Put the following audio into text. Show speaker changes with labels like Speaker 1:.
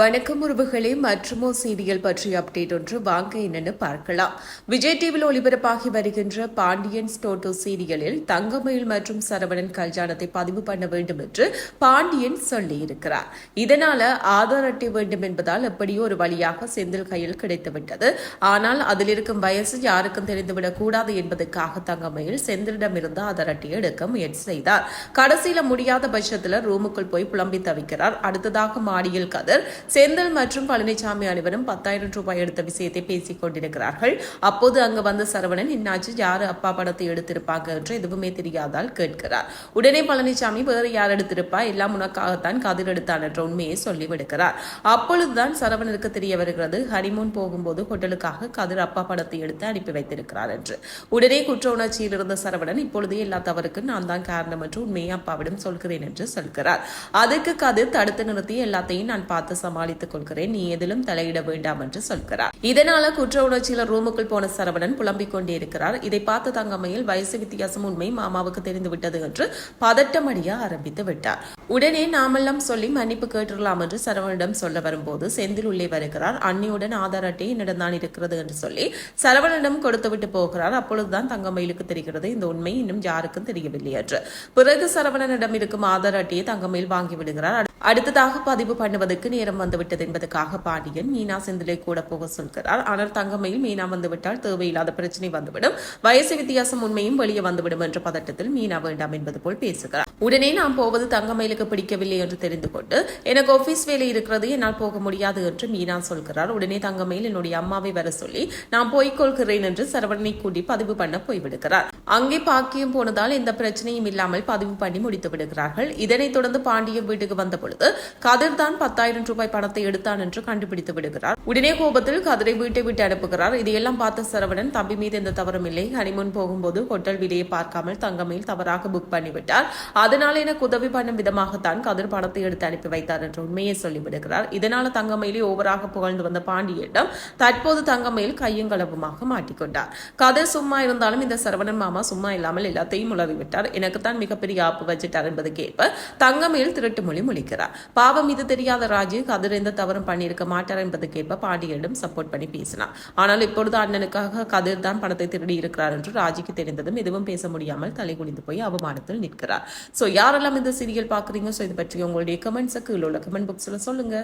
Speaker 1: வணக்கம் உறவுகளே மற்றுமோ சீரியல் பற்றிய அப்டேட் ஒன்று வாங்க என்னன்னு பார்க்கலாம். விஜய் டிவியில் ஒளிபரப்பாகி வருகின்ற பாண்டியன் ஸ்டோட்டோ சீரியலில் தங்கமயில் மற்றும் சரவணன் கல்யாணத்தை பதிவு பண்ண வேண்டும் என்று பாண்டியன் சொல்லியிருக்கிறார். இதனால ஆதார் அட்டை வேண்டும் என்பதால் எப்படியோ ஒரு வழியாக செந்தில் கையில் கிடைத்துவிட்டது ஆனால் அதில் இருக்கும் வயசு யாருக்கும் தெரிந்துவிடக் கூடாது என்பதற்காக தங்கமயில் செந்திலிடமிருந்து ஆதார் அட்டையை எடுக்க முயற்சி செய்தார். கடைசியில் முடியாத பட்சத்தில் ரூமுக்குள் போய் புலம்பி தவிக்கிறார். அடுத்ததாக மாடியில் கதர் செந்தில் மற்றும் பழனிசாமி அனைவரும் பத்தாயிரம் ரூபாய் எடுத்த விஷயத்தை பேசிக் கொண்டிருக்கிறார்கள். அப்போது அங்கு வந்த சரவணன் என்னாச்சு யாரு அப்பா படத்தை எடுத்திருப்பாங்க? என்று எதுவுமே தெரியாதால் கேட்கிறார். உடனே பழனிசாமி வேறு யார் எடுத்திருப்பா? எல்லாம் உனக்காகத்தான் கதிர் எடுத்தான் என்ற உண்மையை சொல்லிவிடுகிறார் அப்பொழுதுதான் சரவணனுக்கு தெரிய வருகிறது ஹனிமூன் போகும்போது ஹோட்டலுக்காக கதிர் அப்பா படத்தை எடுத்து அனுப்பி வைத்திருக்கிறார் என்று. உடனே குற்ற உணர்ச்சியில் இருந்த சரவணன் இப்பொழுதே எல்லா தவறுக்கும் நான் தான் காரணம் என்று உண்மையை அப்பாவிடம் சொல்கிறேன் என்று சொல்கிறார். அதுக்கு கதிர் தடுத்து நிறுத்தி எல்லாத்தையும் நான் பார்த்து சமாளித்துக் கொள்கிறேன். நீ எதிலும் தலையிட வேண்டாம் என்று சொல்கிறார். இதனால குற்ற உணர்ச்சியில ரூமுக்குள் போன சரவணன் புலம்பிக் கொண்டே இருக்கிறார். இதை பார்த்து தங்கம்மையில் வயசு வித்தியாசம் உண்மை மாமாவுக்கு தெரிந்து விட்டது என்று பதட்டமடிய ஆரம்பித்து விட்டார். உடனே நாமெல்லாம் சொல்லி மன்னிப்பு கேட்டுடலாம் என்று சரவணனிடம் சொல்ல வரும்போது செந்தில் உள்ளே வருகிறார். அன்னியுடன் ஆதார் அட்டை என்னிடம் தான் இருக்கிறது என்று சொல்லி சரவணனிடம் கொடுத்துவிட்டு போகிறார். அப்பொழுதுதான் தங்கமயிலுக்கு தெரிகிறது இந்த உண்மை இன்னும் யாருக்கும் தெரியவில்லை என்று. பிறகு சரவணனிடம் இருக்கும் ஆதார் அட்டையை தங்கமயில் வாங்கி விடுகிறார். அடுத்ததாக பதிவு பண்ணுவதற்கு நேரம் வந்துவிட்டது என்பதற்காக பாண்டியன் மீனா செந்திலை கூட போக சொல்கிறார். ஆனால் தங்கமையில் மீனா வந்துவிட்டால் தேவையில்லாத பிரச்சனை வந்துவிடும். வயசு வித்தியாசம் உண்மையும் வெளியே வந்துவிடும் என்ற பதட்டத்தில் மீனா வேண்டாம் என்பது போல் பேசுகிறார். உடனே நான் போவது தங்கமயிலுக்கு பிடிக்கவில்லை என்று தெரிந்து கொண்டு எனக்கு ஆபீஸ் வேலை இருக்கிறது என்னால் போக முடியாது என்று மீனா சொல்கிறார். உடனே தங்கமயில் என்னுடைய அம்மாவை வர சொல்லி நான் போய்க்கொள்கிறேன் என்று சரவணனை கூட்டி பதிவு பண்ண போய்விடுகிறார். அங்கே பாக்கியம் போனதால் எந்த பிரச்சனையும் இல்லாமல் பதிவு பண்ணி முடித்து விடுகிறார்கள். இதனைத் தொடர்ந்து பாண்டியன் வீட்டுக்கு வந்த பொழுது கதிர் தான் பத்தாயிரம் ரூபாய் பணத்தை எடுத்தான் என்று கண்டுபிடித்து விடுகிறார். உடனே கோபத்தில் கதிரை வீட்டை விட்டு அனுப்புகிறார். இதையெல்லாம் பார்த்த சரவணன் தம்பி மீது எந்த தவறும் இல்லை. ஹனிமூன் போகும்போது ஹோட்டல் விலையை பார்க்காமல் தங்கமையில் தவறாக புக் பண்ணிவிட்டார் அதனால் எனக்கு உதவி பண்ணும் விதமாகத்தான் கதிர் பணத்தை எடுத்து அனுப்பி வைத்தார் என்று உண்மையை சொல்லிவிடுகிறார் இதனால தங்கமையிலே ஓவராக புகழ்ந்து வந்த பாண்டியிடம் தற்போது தங்கமயில் கையும் களவுமாக மாட்டிக்கொண்டார். கதிர் சும்மா இருந்தாலும் இந்த சரவணன் மாமா சும்மா இல்லாமல் எல்லாத்தையும் உளறிவிட்டார் எனக்குத்தான் மிகப்பெரிய ஆப்பு வச்சிட்டார் என்பதுக்கேற்ப தங்கமேல் திருட்டு மொழி முழிக்கிறார். பாவம் இது தெரியாத ராஜு கதிர் எந்த தவறும் பண்ணியிருக்க மாட்டார் என்பதுக்கேற்ப பாண்டியனிடம் சப்போர்ட் பண்ணி பேசினார். ஆனால் இப்பொழுது அண்ணனுக்காக கதிர் தான் பணத்தை திருடி இருக்கிறார் என்று ராஜிக்கு தெரிந்ததும் எதுவும் பேச முடியாமல் தலை குனிந்து போய் அவமானத்தில் நிற்கிறார். ஸோ யாரெல்லாம் இந்த சீரியல் பார்க்குறீங்க? ஸோ இது பற்றி உங்களுடைய கமெண்ட்ஸுக்கு உள்ள கமெண்ட் புக்ஸில் சொல்லுங்க.